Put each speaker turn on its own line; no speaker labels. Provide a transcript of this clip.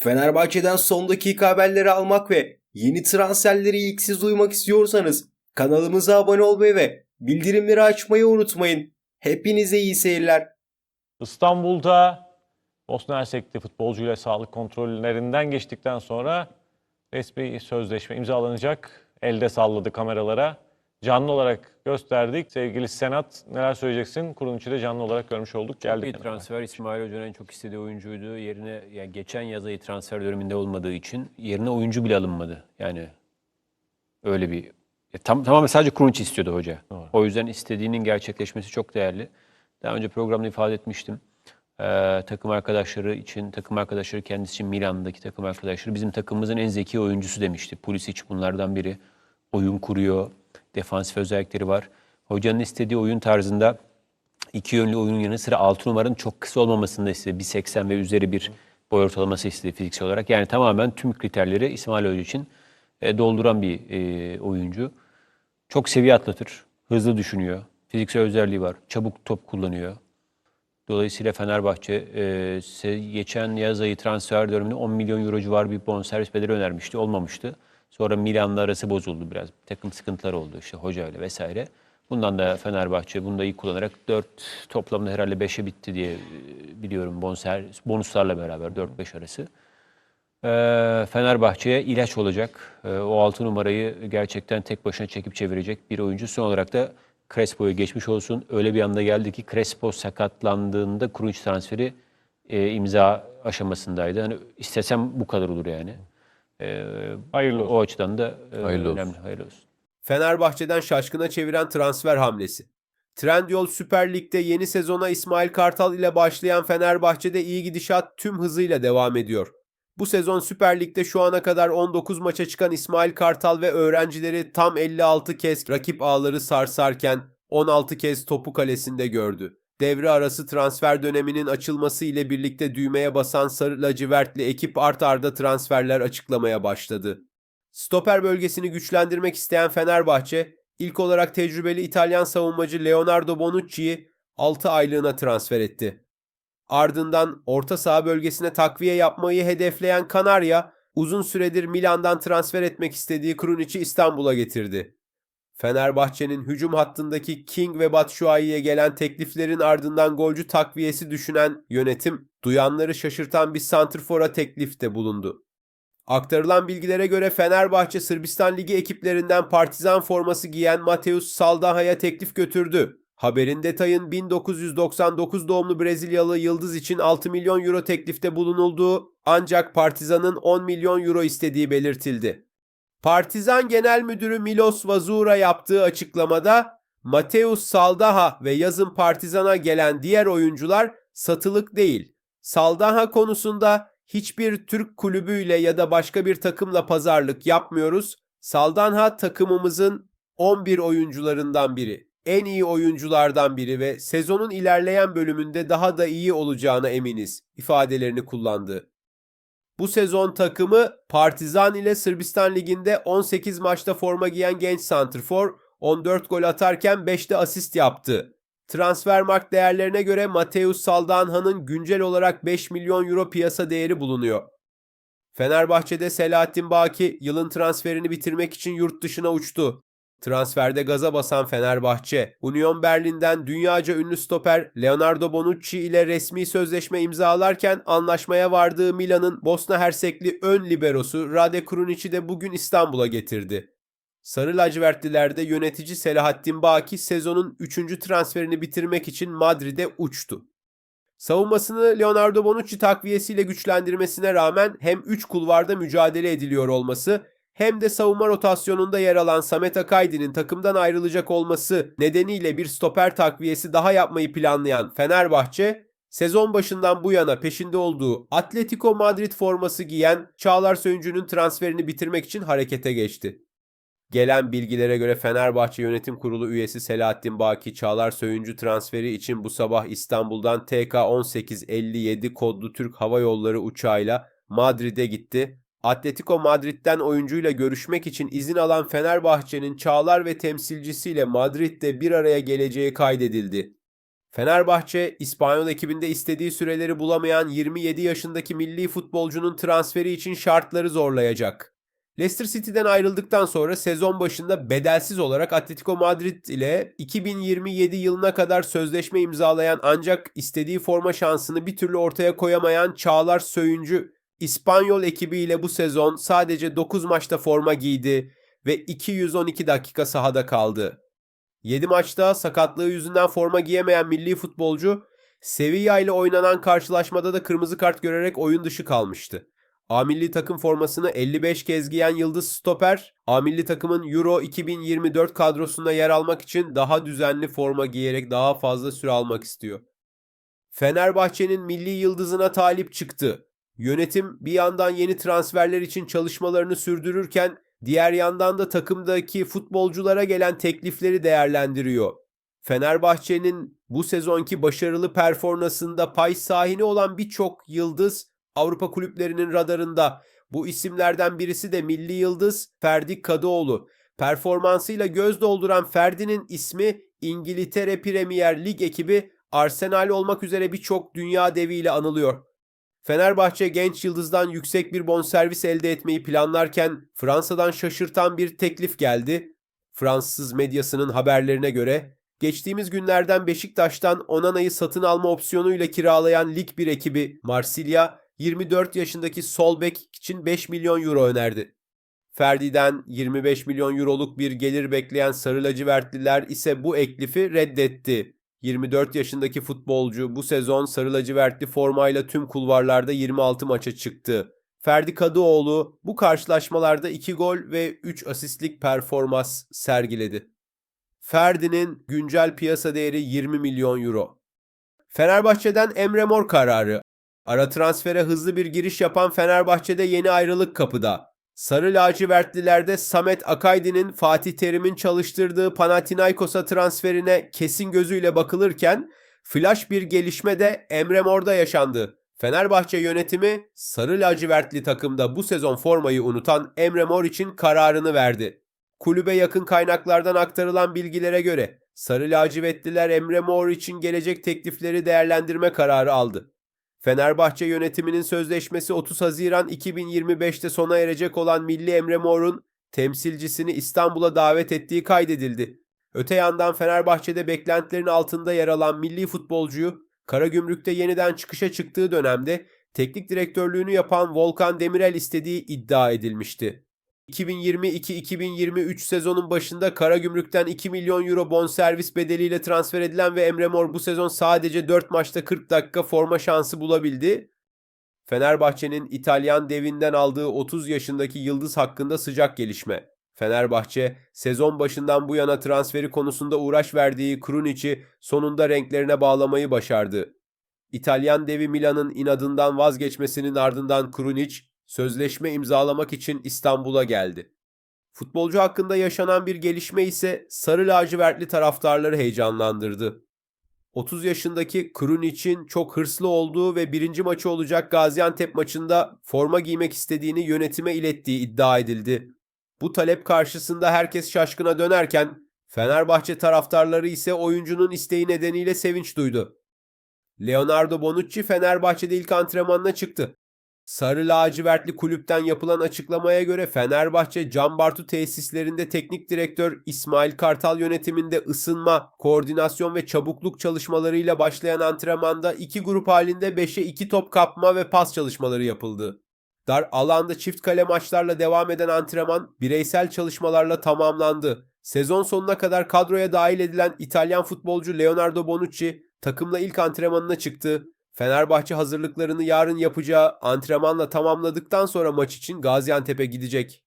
Fenerbahçe'den son dakika haberleri almak ve yeni transferleri ilk siz duymak istiyorsanız kanalımıza abone olmayı ve bildirimleri açmayı unutmayın. Hepinize iyi seyirler.
İstanbul'da Bosna Hersek'te futbolcuyla sağlık kontrollerinden geçtikten sonra resmi sözleşme imzalanacak. Elde salladı kameralara. Canlı olarak gösterdik. Sevgili Senat neler söyleyeceksin? Kurun içinde canlı olarak görmüş olduk.
Bir
Geldik.
transfer İsmail Hoca'nın en çok istediği oyuncuydu. Yerine yani geçen yaz ayı transfer döneminde olmadığı için yerine oyuncu bile alınmadı. Yani öyle bir ya tam tamamen sadece Krunic istiyordu hoca.
Doğru.
O yüzden istediğinin gerçekleşmesi çok değerli. Daha önce programda ifade etmiştim. Ee, takım arkadaşları için, takım arkadaşları kendisi için Milan'daki takım arkadaşları bizim takımımızın en zeki oyuncusu demişti. Pulisic bunlardan biri. Oyun kuruyor, defansif özellikleri var. Hocanın istediği oyun tarzında iki yönlü oyunun yanı sıra 6 numaranın çok kısa olmamasını da istedi. 1.80 ve üzeri bir boy ortalaması istedi fiziksel olarak. Yani tamamen tüm kriterleri İsmail Hoca için e, dolduran bir e, oyuncu. Çok seviye atlatır, hızlı düşünüyor, fiziksel özelliği var, çabuk top kullanıyor. Dolayısıyla Fenerbahçe e, geçen yaz ayı transfer döneminde 10 milyon euro civarı bir bonservis bedeli önermişti. Olmamıştı. Sonra Milan'la arası bozuldu biraz. Bir takım sıkıntılar oldu işte hocayla vesaire. Bundan da Fenerbahçe bunu da iyi kullanarak 4 toplamda herhalde 5'e bitti diye e, biliyorum bonser bonuslarla beraber 4-5 arası. Ee, Fenerbahçe'ye ilaç olacak. Ee, o 6 numarayı gerçekten tek başına çekip çevirecek bir oyuncu. Son olarak da Crespo'ya geçmiş olsun. Öyle bir anda geldi ki Crespo sakatlandığında Krunic transferi e, imza aşamasındaydı. Hani istesem bu kadar olur yani. Ee,
Hayırlı olsun.
O açıdan da e,
Hayırlı
önemli.
olsun.
Hayırlı olsun.
Fenerbahçe'den şaşkına çeviren transfer hamlesi. Trendyol Süper Lig'de yeni sezona İsmail Kartal ile başlayan Fenerbahçe'de iyi gidişat tüm hızıyla devam ediyor. Bu sezon Süper Lig'de şu ana kadar 19 maça çıkan İsmail Kartal ve öğrencileri tam 56 kez rakip ağları sarsarken 16 kez topu kalesinde gördü. Devre arası transfer döneminin açılması ile birlikte düğmeye basan Sarı Lacivertli ekip art arda transferler açıklamaya başladı. Stoper bölgesini güçlendirmek isteyen Fenerbahçe, ilk olarak tecrübeli İtalyan savunmacı Leonardo Bonucci'yi 6 aylığına transfer etti. Ardından orta saha bölgesine takviye yapmayı hedefleyen Kanarya, uzun süredir Milan'dan transfer etmek istediği Krunic'i İstanbul'a getirdi. Fenerbahçe'nin hücum hattındaki King ve Batshuayi'ye gelen tekliflerin ardından golcü takviyesi düşünen yönetim, duyanları şaşırtan bir santrfora teklifte bulundu. Aktarılan bilgilere göre Fenerbahçe Sırbistan Ligi ekiplerinden partizan forması giyen Mateus Saldaha'ya teklif götürdü. Haberin detayın 1999 doğumlu Brezilyalı Yıldız için 6 milyon euro teklifte bulunulduğu ancak Partizan'ın 10 milyon euro istediği belirtildi. Partizan Genel Müdürü Milos Vazura yaptığı açıklamada Mateus Saldaha ve yazın Partizan'a gelen diğer oyuncular satılık değil. Saldaha konusunda hiçbir Türk kulübüyle ya da başka bir takımla pazarlık yapmıyoruz. Saldanha takımımızın 11 oyuncularından biri. En iyi oyunculardan biri ve sezonun ilerleyen bölümünde daha da iyi olacağına eminiz ifadelerini kullandı. Bu sezon takımı Partizan ile Sırbistan Ligi'nde 18 maçta forma giyen genç santrfor 14 gol atarken 5 de asist yaptı. Transfermarkt değerlerine göre Mateus Saldanha'nın güncel olarak 5 milyon euro piyasa değeri bulunuyor. Fenerbahçe'de Selahattin Baki yılın transferini bitirmek için yurt dışına uçtu. Transferde gaza basan Fenerbahçe, Union Berlin'den dünyaca ünlü stoper Leonardo Bonucci ile resmi sözleşme imzalarken anlaşmaya vardığı Milan'ın Bosna Hersekli ön liberosu Rade Krunic'i de bugün İstanbul'a getirdi. Sarı lacivertlilerde yönetici Selahattin Baki sezonun 3. transferini bitirmek için Madrid'e uçtu. Savunmasını Leonardo Bonucci takviyesiyle güçlendirmesine rağmen hem 3 kulvarda mücadele ediliyor olması hem de savunma rotasyonunda yer alan Samet Akaydi'nin takımdan ayrılacak olması nedeniyle bir stoper takviyesi daha yapmayı planlayan Fenerbahçe, sezon başından bu yana peşinde olduğu Atletico Madrid forması giyen Çağlar Söyüncü'nün transferini bitirmek için harekete geçti. Gelen bilgilere göre Fenerbahçe Yönetim Kurulu üyesi Selahattin Baki Çağlar Söyüncü transferi için bu sabah İstanbul'dan TK 1857 kodlu Türk Hava Yolları uçağıyla Madrid'e gitti. Atletico Madrid'den oyuncuyla görüşmek için izin alan Fenerbahçe'nin Çağlar ve temsilcisiyle Madrid'de bir araya geleceği kaydedildi. Fenerbahçe, İspanyol ekibinde istediği süreleri bulamayan 27 yaşındaki milli futbolcunun transferi için şartları zorlayacak. Leicester City'den ayrıldıktan sonra sezon başında bedelsiz olarak Atletico Madrid ile 2027 yılına kadar sözleşme imzalayan ancak istediği forma şansını bir türlü ortaya koyamayan Çağlar Söyüncü, İspanyol ekibiyle bu sezon sadece 9 maçta forma giydi ve 212 dakika sahada kaldı. 7 maçta sakatlığı yüzünden forma giyemeyen milli futbolcu Sevilla ile oynanan karşılaşmada da kırmızı kart görerek oyun dışı kalmıştı. A milli takım formasını 55 kez giyen Yıldız Stoper, A milli takımın Euro 2024 kadrosunda yer almak için daha düzenli forma giyerek daha fazla süre almak istiyor. Fenerbahçe'nin milli yıldızına talip çıktı. Yönetim bir yandan yeni transferler için çalışmalarını sürdürürken diğer yandan da takımdaki futbolculara gelen teklifleri değerlendiriyor. Fenerbahçe'nin bu sezonki başarılı performansında pay sahini olan birçok yıldız Avrupa kulüplerinin radarında. Bu isimlerden birisi de milli yıldız Ferdi Kadıoğlu. Performansıyla göz dolduran Ferdi'nin ismi İngiltere Premier Lig ekibi Arsenal olmak üzere birçok dünya deviyle anılıyor. Fenerbahçe genç yıldızdan yüksek bir bonservis elde etmeyi planlarken Fransa'dan şaşırtan bir teklif geldi. Fransız medyasının haberlerine göre geçtiğimiz günlerden Beşiktaş'tan Onana'yı satın alma opsiyonuyla kiralayan Lig 1 ekibi Marsilya 24 yaşındaki sol bek için 5 milyon euro önerdi. Ferdi'den 25 milyon euroluk bir gelir bekleyen Sarı lacivertliler ise bu eklifi reddetti. 24 yaşındaki futbolcu bu sezon sarı lacivertli formayla tüm kulvarlarda 26 maça çıktı. Ferdi Kadıoğlu bu karşılaşmalarda 2 gol ve 3 asistlik performans sergiledi. Ferdi'nin güncel piyasa değeri 20 milyon euro. Fenerbahçe'den Emre Mor kararı. Ara transfere hızlı bir giriş yapan Fenerbahçe'de yeni ayrılık kapıda. Sarı lacivertlilerde Samet Akaydi'nin Fatih Terim'in çalıştırdığı Panathinaikos'a transferine kesin gözüyle bakılırken flash bir gelişme de Emre Mor'da yaşandı. Fenerbahçe yönetimi sarı lacivertli takımda bu sezon formayı unutan Emre Mor için kararını verdi. Kulübe yakın kaynaklardan aktarılan bilgilere göre sarı lacivertliler Emre Mor için gelecek teklifleri değerlendirme kararı aldı. Fenerbahçe yönetiminin sözleşmesi 30 Haziran 2025'te sona erecek olan Milli Emre Mor'un temsilcisini İstanbul'a davet ettiği kaydedildi. Öte yandan Fenerbahçe'de beklentilerin altında yer alan milli futbolcuyu Karagümrük'te yeniden çıkışa çıktığı dönemde teknik direktörlüğünü yapan Volkan Demirel istediği iddia edilmişti. 2022-2023 sezonun başında Karagümrük'ten 2 milyon euro bonservis bedeliyle transfer edilen ve Emre Mor bu sezon sadece 4 maçta 40 dakika forma şansı bulabildi. Fenerbahçe'nin İtalyan devinden aldığı 30 yaşındaki yıldız hakkında sıcak gelişme. Fenerbahçe sezon başından bu yana transferi konusunda uğraş verdiği Krunic'i sonunda renklerine bağlamayı başardı. İtalyan devi Milan'ın inadından vazgeçmesinin ardından Krunic sözleşme imzalamak için İstanbul'a geldi. Futbolcu hakkında yaşanan bir gelişme ise sarı lacivertli taraftarları heyecanlandırdı. 30 yaşındaki Krunic'in çok hırslı olduğu ve birinci maçı olacak Gaziantep maçında forma giymek istediğini yönetime ilettiği iddia edildi. Bu talep karşısında herkes şaşkına dönerken Fenerbahçe taraftarları ise oyuncunun isteği nedeniyle sevinç duydu. Leonardo Bonucci Fenerbahçe'de ilk antrenmanına çıktı. Sarı lacivertli kulüpten yapılan açıklamaya göre Fenerbahçe Can Bartu tesislerinde teknik direktör İsmail Kartal yönetiminde ısınma, koordinasyon ve çabukluk çalışmalarıyla başlayan antrenmanda iki grup halinde 5'e 2 top kapma ve pas çalışmaları yapıldı. Dar alanda çift kale maçlarla devam eden antrenman bireysel çalışmalarla tamamlandı. Sezon sonuna kadar kadroya dahil edilen İtalyan futbolcu Leonardo Bonucci takımla ilk antrenmanına çıktı. Fenerbahçe hazırlıklarını yarın yapacağı antrenmanla tamamladıktan sonra maç için Gaziantep'e gidecek.